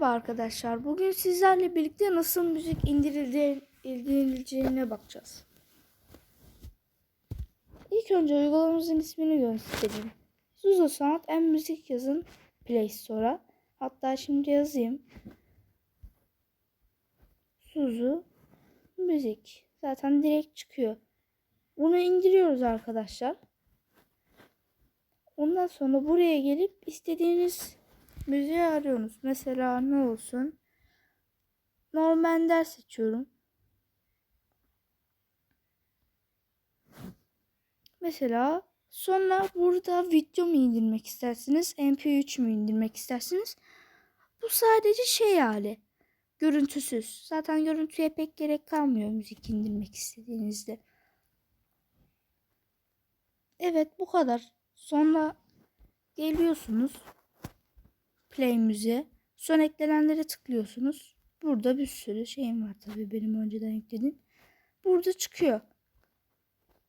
Merhaba arkadaşlar. Bugün sizlerle birlikte nasıl müzik indirileceğine bakacağız. İlk önce uygulamamızın ismini göstereyim. Zuzo Sound en müzik yazın Play Store'a. Hatta şimdi yazayım. Zuzu müzik. Zaten direkt çıkıyor. Bunu indiriyoruz arkadaşlar. Ondan sonra buraya gelip istediğiniz müziği arıyorsunuz. Mesela ne olsun? Normal seçiyorum. Mesela sonra burada video mu indirmek istersiniz? MP3 mü indirmek istersiniz? Bu sadece şey hali. Görüntüsüz. Zaten görüntüye pek gerek kalmıyor müzik indirmek istediğinizde. Evet bu kadar. Sonra geliyorsunuz play müziğe. Son eklenenlere tıklıyorsunuz. Burada bir sürü şeyim var tabii benim önceden yüklediğim. Burada çıkıyor.